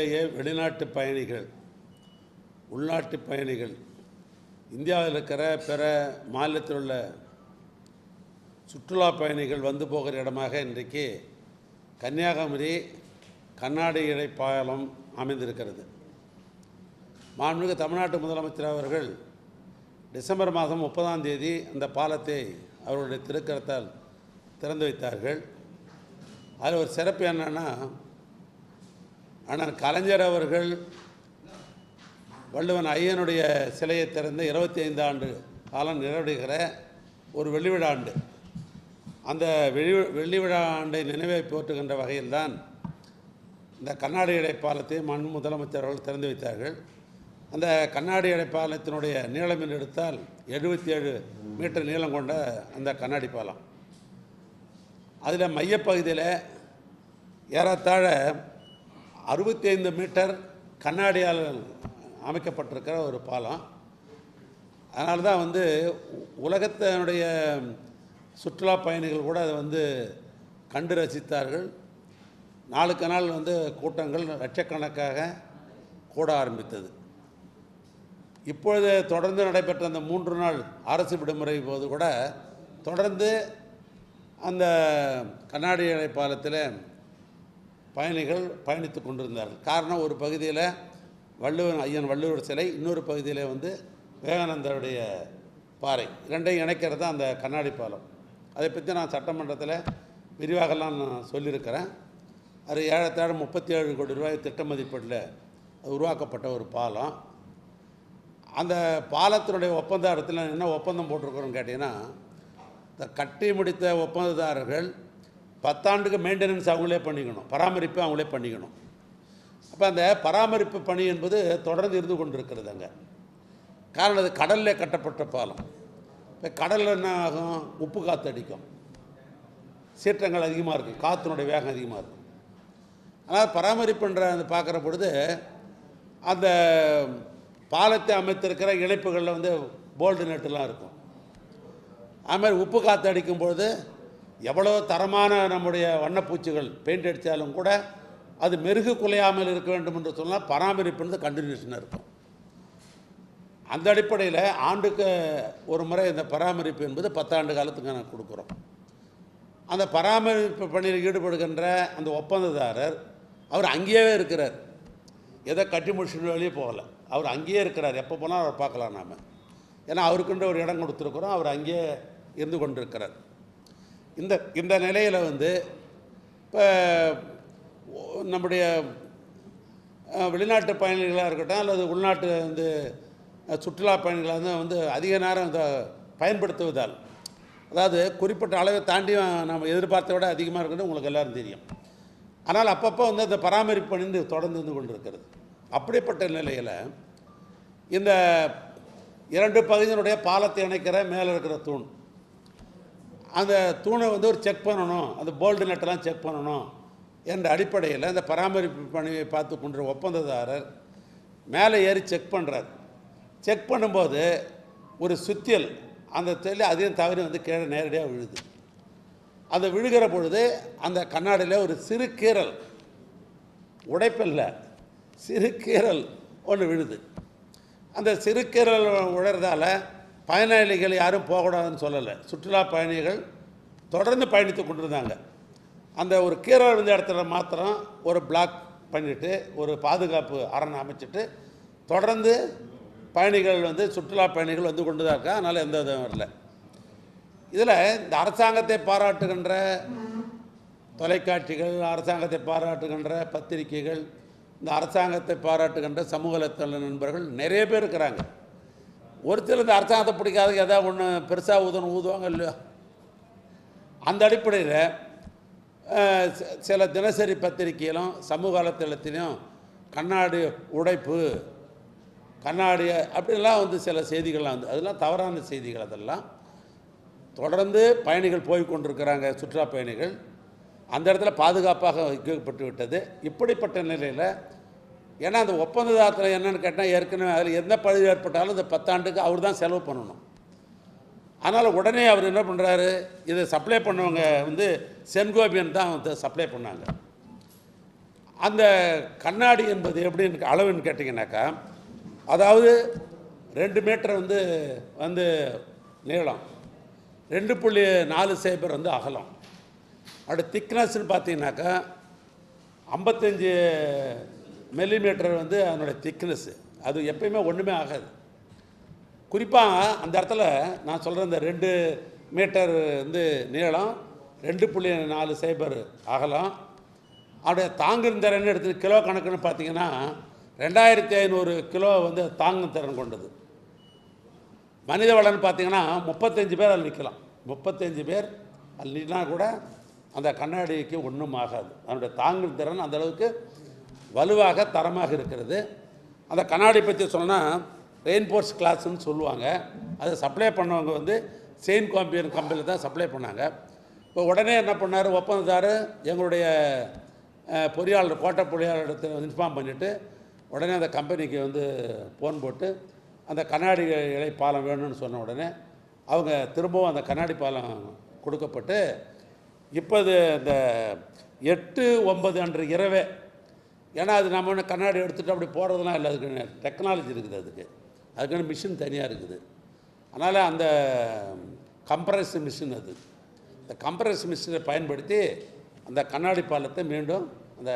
வெளிநாட்டு பயணிகள் உள்நாட்டு பயணிகள் இந்தியாவில் இருக்கிற பிற மாநிலத்தில் உள்ள சுற்றுலா பயணிகள் வந்து போகிற இடமாக இன்றைக்கு கன்னியாகுமரி கண்ணாடி இடைப்பாலம் பாலம் அமைந்திருக்கிறது. மாண்புமிகு தமிழ்நாட்டு முதலமைச்சர் அவர்கள் டிசம்பர் மாதம் முப்பதாம் தேதி அந்த பாலத்தை அவருடைய திருக்கரத்தால் திறந்து வைத்தார்கள். அதில் ஒரு சிறப்பு என்னன்னா அண்ணன் கலைஞர் அவர்கள் வள்ளுவன் ஐயனுடைய சிலையை திறந்து இருபத்தி ஐந்து ஆண்டு காலம் நிறைவடைகிற ஒரு வெள்ளி விழா ஆண்டு அந்த வெள்ளி வெள்ளி விழா ஆண்டை நினைவை போற்றுகின்ற வகையில்தான் இந்த கண்ணாடி இடைப்பாலத்தை மண் முதலமைச்சர் அவர்கள் திறந்து வைத்தார்கள். அந்த கண்ணாடி இடை பாலத்தினுடைய நீளம் என்று எடுத்தால் எழுபத்தி ஏழு மீட்டர் நீளம் கொண்ட அந்த கண்ணாடி பாலம். அதில் மையப்பகுதியில் ஏறத்தாழ அறுபத்தி ஐந்து மீட்டர் கண்ணாடியால் அமைக்கப்பட்டிருக்கிற ஒரு பாலம். அதனால தான் வந்து உலகத்தினுடைய சுற்றுலா பயணிகள் கூட அதை வந்து கண்டு ரசித்தார்கள். நாளுக்கு நாள் வந்து கூட்டங்கள் லட்சக்கணக்காக கூட ஆரம்பித்தது. இப்பொழுது தொடர்ந்து நடைபெற்ற அந்த மூன்று நாள் அரசு விடுமுறை போது கூட தொடர்ந்து அந்த கண்ணாடி பாலத்தில் பயணிகள் பயணித்து கொண்டிருந்தார்கள். காரணம் ஒரு பகுதியில் வள்ளுவன் ஐயன் வள்ளுவர் சிலை இன்னொரு பகுதியில் வந்து விவேகானந்தருடைய பாறை. ரெண்டையும் இணைக்கிறது தான் அந்த கண்ணாடி பாலம். அதை பற்றி நான் சட்டமன்றத்தில் விரிவாகலாம் நான் சொல்லியிருக்கிறேன். அது ஏழத்தாழ முப்பத்தி ஏழு கோடி ரூபாய் திட்ட மதிப்பீட்டில் அது உருவாக்கப்பட்ட ஒரு பாலம். அந்த பாலத்தினுடைய ஒப்பந்தத்தில் என்ன ஒப்பந்தம் போட்டிருக்கிறோன்னு கேட்டிங்கன்னா இந்த கட்டி முடித்த ஒப்பந்ததாரர்கள் பத்தாண்டுக்கு மெயின்டெனன்ஸ் அவங்களே பண்ணிக்கணும். பராமரிப்பு அவங்களே பண்ணிக்கணும். அப்போ அந்த பராமரிப்பு பணி என்பது தொடர்ந்து இருந்து கொண்டிருக்கிறது அங்கே. காரணம் அது கடலில் கட்டப்பட்ட பாலம். இப்போ கடலில் என்ன ஆகும்? உப்பு காற்று அடிக்கும். சீற்றங்கள் அதிகமாக இருக்கும். காற்றினுடைய வேகம் அதிகமாக இருக்கும். ஆனால் பராமரிப்புன்ற அந்த பார்க்குற பொழுது அந்த பாலத்தை அமைத்திருக்கிற இணைப்புகளில் வந்து போல்டு நெட்டுலாம் இருக்கும். அது மாதிரி உப்பு காற்று அடிக்கும் பொழுது எவ்வளோ தரமான நம்முடைய வண்ணப்பூச்சிகள் பெயிண்ட் அடித்தாலும் கூட அது மெருகு குலையாமல் இருக்க வேண்டும் என்று சொன்னால் பராமரிப்புன்றது கண்டினியூஷனாக இருக்கும் அந்த அடிப்படையில் ஆண்டுக்கு ஒரு முறை இந்த பராமரிப்பு என்பது பத்தாண்டு காலத்துக்கு நாங்கள் கொடுக்குறோம். அந்த பராமரிப்பு பணியில் ஈடுபடுகின்ற அந்த ஒப்பந்ததாரர் அவர் அங்கேயே இருக்கிறார். எதை கட்டி முடிச்சுட்டு வெளியே போகலை. அவர் அங்கேயே இருக்கிறார். எப்போ போனாலும் அவர் பார்க்கலாம் நாம். ஏன்னா அவருக்குன்ற ஒரு இடம் கொடுத்துருக்குறோம். அவர் அங்கேயே இருந்து கொண்டிருக்கிறார். இந்த இந்த நிலையில் வந்து இப்போ நம்முடைய வெளிநாட்டு பயணிகளாக இருக்கட்டும் அல்லது உள்நாட்டு வந்து சுற்றுலா பயணிகளாக தான் வந்து அதிக நேரம் இதை பயன்படுத்துவதால் அதாவது குறிப்பிட்ட அளவை தாண்டி நம்ம எதிர்பார்த்த விட அதிகமாக இருக்குன்னு உங்களுக்கு எல்லோரும் தெரியும். ஆனால் அப்பப்போ வந்து அந்த பராமரிப்பு பணிந்து தொடர்ந்து இருந்து கொண்டிருக்கிறது. அப்படிப்பட்ட நிலையில் இந்த இரண்டு பகுதியினுடைய பாலத்தை இணைக்கிற மேலே இருக்கிற தூண் அந்த தூணை வந்து ஒரு செக் பண்ணணும். அந்த போல்டு நட்டெல்லாம் செக் பண்ணணும் என்ற அடிப்படையில் அந்த பராமரிப்பு பணியை பார்த்து கொண்ட ஒப்பந்ததாரர் மேலே ஏறி செக் பண்ணுறார் செக் பண்ணும்போது ஒரு சுத்தியல் அந்த தெரியல அதையும் தவறி வந்து கீழே நேரடியாக விழுது. அதை விழுகிற பொழுது அந்த கண்ணாடியில் ஒரு சிறு கீரல் உடைப்பில்ல சிறு கீரல் ஒன்று விழுது. அந்த சிறு கீரல் உழறதால பயனாளிகள் யாரும் போகக்கூடாதுன்னு சொல்லலை. சுற்றுலா பயணிகள் தொடர்ந்து பயணித்து கொண்டிருந்தாங்க. அந்த ஒரு கீரை விழுந்த இடத்துல மாத்திரம் ஒரு பிளாக் பண்ணிவிட்டு ஒரு பாதுகாப்பு அரண் அமைச்சிட்டு தொடர்ந்து பயணிகள் வந்து சுற்றுலா பயணிகள் வந்து கொண்டு தான் இருக்கா அதனால் எந்த விதம் வரல. இதில் இந்த அரசாங்கத்தை பாராட்டுகின்ற தொலைக்காட்சிகள் அரசாங்கத்தை பாராட்டுகின்ற பத்திரிகைகள் இந்த அரசாங்கத்தை பாராட்டுகின்ற சமூக நண்பர்கள் நிறைய பேர் இருக்கிறாங்க. ஒருத்தர் இந்த அரசாங்கத்தை பிடிக்காத எதாவது ஒன்று பெருசாக ஊதணும் ஊதுவாங்க இல்லையோ? அந்த அடிப்படையில் சில தினசரி பத்திரிகையிலும் சமூக வலைத்தளத்திலையும் கண்ணாடி உடைப்பு கண்ணாடி அப்படிலாம் வந்து சில செய்திகள்லாம் வந்து அதெல்லாம் தவறான செய்திகள் அதெல்லாம். தொடர்ந்து பயணிகள் போய் கொண்டிருக்கிறாங்க சுற்றுலா பயணிகள். அந்த இடத்துல பாதுகாப்பாக வைக்கப்பட்டு விட்டது இப்படிப்பட்ட நிலையில் ஏன்னா அந்த ஒப்பந்ததாரத்தில் என்னென்னு கேட்டால் ஏற்கனவே அதில் எந்த பழுது ஏற்பட்டாலும் இந்த பத்தாண்டுக்கு அவர் தான் செலவு பண்ணணும். அதனால் உடனே அவர் என்ன பண்ணுறாரு இதை சப்ளை பண்ணவங்க வந்து சென்கோபியன் தான் வந்து சப்ளை பண்ணாங்க. அந்த கண்ணாடி என்பது எப்படின்னு அளவுன்னு கேட்டிங்கனாக்கா அதாவது ரெண்டு மீட்டர் வந்து வந்து நீளம் ரெண்டு புள்ளி நாலு சைபர் வந்து அகலம். அப்படி திக்னஸ்ன்னு பார்த்தீங்கன்னாக்கா ஐம்பத்தஞ்சு மில்லிமீட்டர் வந்து அதனுடைய திக்னஸ்ஸு அது எப்பயுமே ஒன்றுமே ஆகாது. குறிப்பாக அந்த இடத்துல நான் சொல்கிற இந்த ரெண்டு மீட்டர் வந்து நீளம் ரெண்டு புள்ளி நாலு சைபர் அகலம். அப்படியே தாங்கும் திறன் எடுத்து கிலோ கணக்குன்னு பார்த்தீங்கன்னா ரெண்டாயிரத்தி ஐநூறு கிலோ வந்து தாங்கும் திறன் கொண்டது. மனித வளம்னு பார்த்தீங்கன்னா முப்பத்தஞ்சு பேர் அதில் நிற்கலாம். முப்பத்தஞ்சு பேர் அதில் நின்னா கூட அந்த கண்ணாடிக்கு ஒன்றும் ஆகாது. அதனுடைய தாங்கும் திறன் அந்த அளவுக்கு வலுவாக தரமாக இருக்கிறது. அந்த கண்ணாடி பற்றி சொன்னால் ரெயின்போர்ஸ் கிளாஸ்ன்னு சொல்லுவாங்க. அதை சப்ளை பண்ணவங்க வந்து செயின் காம்பியன் கம்பெனியில் தான் சப்ளை பண்ணாங்க. இப்போ உடனே என்ன பண்ணார்? ஒப்பந்ததார் எங்களுடைய பொறியாளர் கோட்டை பொறியாளர்கிட்ட இன்ஃபார்ம் பண்ணிவிட்டு உடனே அந்த கம்பெனிக்கு வந்து ஃபோன் போட்டு அந்த கண்ணாடி இலை பாலம் வேணும்னு சொன்ன உடனே அவங்க திரும்பவும் அந்த கண்ணாடி பாலம் கொடுக்கப்பட்டு இப்போ இந்த எட்டு ஒன்பது அன்று இரவே ஏன்னா அது நம்ம ஒன்று கண்ணாடி எடுத்துகிட்டு அப்படி போகிறதுலாம் இல்லை. அதுக்கு டெக்னாலஜி இருக்குது அதுக்கு. அதுக்குன்னு மிஷின் தனியாக இருக்குது. அதனால் அந்த கம்ப்ரஸ் மிஷின் அது. இந்த கம்ப்ரஸ் மிஷினை பயன்படுத்தி அந்த கண்ணாடி பாலத்தை மீண்டும் அந்த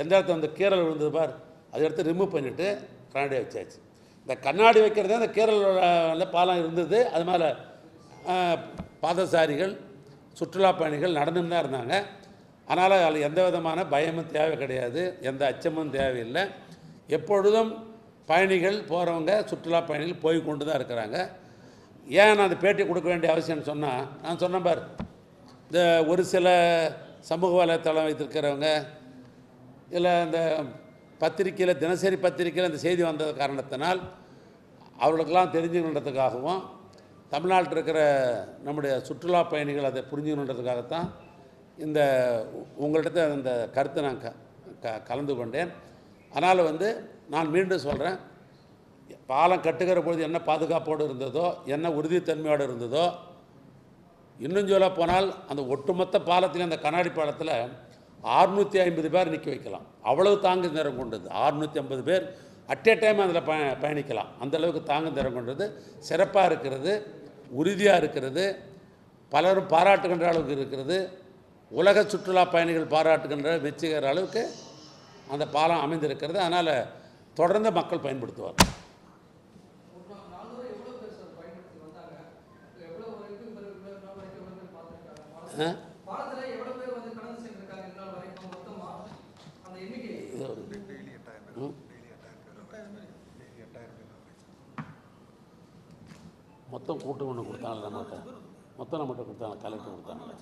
எந்த இடத்துல அந்த கீரல் விழுந்தது பார் அதை எடுத்து ரிமூவ் பண்ணிவிட்டு கண்ணாடி வச்சாச்சு. இந்த கண்ணாடி வைக்கிறதே அந்த கீரல் பாலம் இருந்தது. அது மேலே பாதசாரிகள் சுற்றுலா பயணிகள் நடந்துன்னு தான் இருந்தாங்க. அதனால் அதில் எந்த விதமான பயமும் தேவை கிடையாது எந்த அச்சமும் தேவையில்லை. எப்பொழுதும் பயணிகள் போகிறவங்க சுற்றுலா பயணிகள் போய் கொண்டு தான் இருக்கிறாங்க. ஏன் நான் அந்த பேட்டி கொடுக்க வேண்டிய அவசியம்னு சொன்னால் நான் சொன்னேன் பார் இந்த ஒரு சில சமூக வலைத்தளம் வைத்திருக்கிறவங்க இல்லை இந்த பத்திரிக்கையில் தினசரி பத்திரிக்கையில் இந்த செய்தி வந்த காரணத்தினால் அவர்களுக்கெல்லாம் தெரிஞ்சுக்கணுன்றதுக்காகவும் தமிழ்நாட்டில் இருக்கிற நம்முடைய சுற்றுலா பயணிகள் அதை புரிஞ்சுக்கணுன்றதுக்காகத்தான் இந்த உங்கள்கிட்ட அந்த கருத்தை நான் க க கலந்து கொண்டேன். அதனால் வந்து நான் மீண்டும் சொல்கிறேன் பாலம் கட்டுகிற பொழுது என்ன பாதுகாப்போடு இருந்ததோ என்ன உறுதித்தன்மையோடு இருந்ததோ இன்னும் சொல்ல போனால் அந்த ஒட்டுமொத்த பாலத்தில் அந்த கண்ணாடி பாலத்தில் ஆறுநூற்றி ஐம்பது பேர் நிற்க வைக்கலாம். அவ்வளவு தாங்கு நேரம் கொண்டது. ஆறுநூற்றி ஐம்பது பேர் அட் ஏ டைம் அதில் ப பயணிக்கலாம். அந்தளவுக்கு தாங்கு நேரம் கொண்டது. சிறப்பாக இருக்கிறது. உறுதியாக இருக்கிறது. பலரும் பாராட்டுகின்ற அளவுக்கு இருக்கிறது. உலக சுற்றுலா பயணிகள் பாராட்டுகின்ற வெற்றிகர அளவுக்கு அந்த பாலம் அமைந்திருக்கிறது. அதனால் தொடர்ந்து மக்கள் பயன்படுத்துவார். மொத்தம் கூட்டு ஒன்று கொடுத்தாங்க நம்மகிட்ட மொத்தம் நம்மகிட்ட கொடுத்தாங்க கலெக்டர் கொடுத்தாங்க.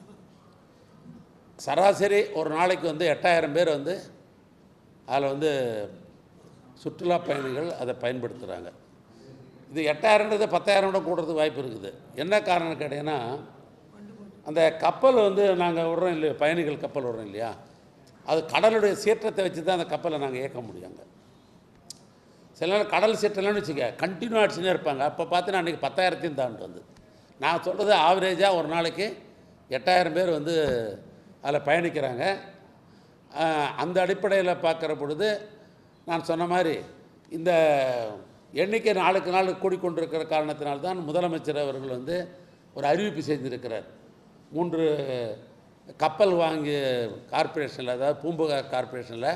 சராசரி ஒரு நாளைக்கு வந்து எட்டாயிரம் பேர் வந்து அதில் வந்து சுற்றுலா பயணிகள் அதை பயன்படுத்துகிறாங்க. இது எட்டாயிரன்றது பத்தாயிரம் கூட கூடுறதுக்கு வாய்ப்பு இருக்குது. என்ன காரணம் கேட்டிங்கன்னா அந்த கப்பல் வந்து நாங்கள் விடுறோம் இல்லையா பயணிகள் கப்பல் விடுறோம் இல்லையா அது கடலுடைய சீற்றத்தை வச்சு தான் அந்த கப்பலை நாங்கள் இயக்க முடியாங்க சில நேரம் கடல் சீற்றம்னு வச்சுக்க கண்டினியூ ஆச்சுன்னே இருப்பாங்க. அப்போ பார்த்தீங்கன்னா அன்றைக்கி பத்தாயிரத்தையும் தாண்டு வந்து நான் சொல்கிறது ஆவரேஜாக ஒரு நாளைக்கு எட்டாயிரம் பேர் வந்து அதில் பயணிக்கிறாங்க. அந்த அடிப்படையில் பார்க்குற பொழுது நான் சொன்ன மாதிரி இந்த எண்ணிக்கை நாளுக்கு நாள் கூடிக்கொண்டிருக்கிற காரணத்தினால்தான் முதலமைச்சர் அவர்கள் வந்து ஒரு அறிவிப்பு செய்திருக்கிறார். மூன்று கப்பல் வாங்கி கார்ப்பரேஷனில் அதாவது பூம்புகார் கார்ப்பரேஷனில்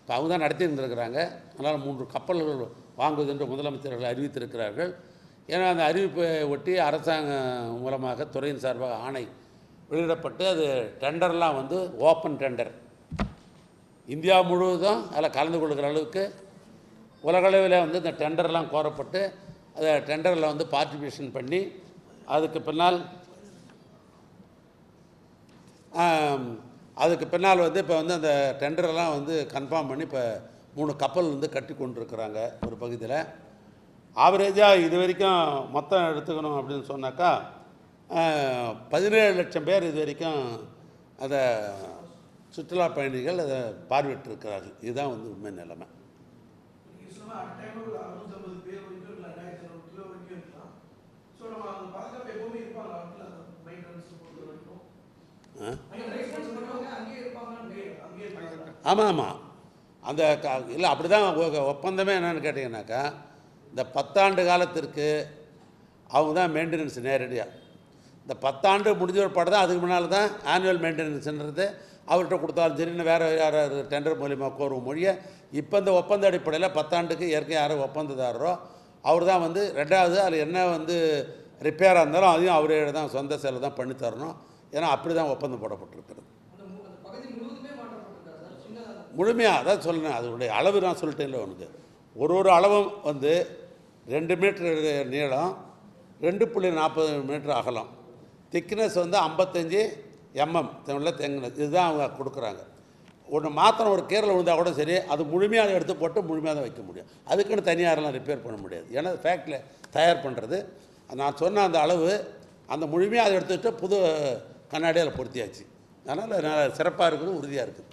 இப்போ அவங்க தான் நடத்தி இருந்திருக்கிறாங்க. அதனால் மூன்று கப்பல்கள் வாங்குவது என்று முதலமைச்சர்கள் அறிவித்திருக்கிறார்கள். ஏன்னா அந்த அறிவிப்பை ஒட்டி அரசாங்கம் மூலமாக துறையின் சார்பாக ஆணை வெளியிடப்பட்டு அது டெண்டர்லாம் வந்து ஓப்பன் டெண்டர் இந்தியா முழுவதும் அதில் கலந்து கொள்கிற அளவுக்கு உலகளவில் வந்து இந்த டெண்டர்லாம் கோரப்பட்டு அதை டெண்டரில் வந்து பார்ட்டிசிபேஷன் பண்ணி அதுக்கு பின்னால் அதுக்கு பின்னால் வந்து இப்போ வந்து அந்த டெண்டரெல்லாம் வந்து கன்ஃபார்ம் பண்ணி இப்போ மூணு கப்பல் வந்து கட்டி கொண்டிருக்கிறாங்க ஒரு பகுதியில். ஆவரேஜாக இது வரைக்கும் மொத்தம் எடுத்துக்கணும் அப்படின்னு சொன்னாக்கா பதினேழு லட்சம் பேர் இது வரைக்கும் அதை சுற்றுலா பயணிகள் அதை பார்வையிட்டிருக்கிறார்கள். இதுதான் வந்து உண்மை நிலைமை. ஆமாம் ஆமாம் அந்த இல்லை அப்படி தான் ஒப்பந்தமே என்னன்னு கேட்டிங்கனாக்கா இந்த பத்தாண்டு காலத்திற்கு அவங்க தான் மெயின்டெனன்ஸ் நேரடியாக இந்த பத்தாண்டு முடிஞ்ச ஒரு படம் தான் அதுக்கு முன்னால் தான் ஆனுவல் மெயின்டெனன்ஸ்ன்றது அவர்கிட்ட கொடுத்தாலும் சரி இன்னும் வேறு யாராவது டெண்டர் மூலியமாக கோரும் மொழியை. இப்போ இந்த ஒப்பந்த அடிப்படையில் பத்தாண்டுக்கு இயற்கை யார் ஒப்பந்ததாரோ அவர் தான் வந்து ரெண்டாவது அதில் என்ன வந்து ரிப்பேராக இருந்தாலும் அதையும் அவரே தான் சொந்த செலவு தான் பண்ணி தரணும். ஏன்னா அப்படி தான் ஒப்பந்தம் போடப்பட்டிருக்கிறது. முழுமையாக அதான் சொல்லணும் அதனுடைய அளவு நான் சொல்லிட்டேன்ல உனக்கு. ஒரு ஒரு அளவும் வந்து ரெண்டு மீட்டர் நீளம் ரெண்டு புள்ளி நாற்பது மீட்டர் அகலம். திக்னஸ் வந்து ஐம்பத்தஞ்சு எம்எம் உள்ள தெங்கினஸ் இதுதான் அவங்க கொடுக்குறாங்க. ஒன்று மாத்திரம் ஒரு கீரல் விழுந்தால் கூட சரி அது முழுமையாக எடுத்து போட்டு முழுமையாக தான் வைக்க முடியும். அதுக்குன்னு தனியாரெலாம் ரிப்பேர் பண்ண முடியாது. ஏன்னா ஃபேக்ட்ரியில் தயார் பண்ணுறது நான் சொன்ன அந்த அளவு அந்த முழுமையாக அதை எடுத்துக்கிட்டு புது கண்ணாடியில் பொருத்தியாச்சு. அதனால் சிறப்பாக இருக்குது உறுதியாக இருக்குது.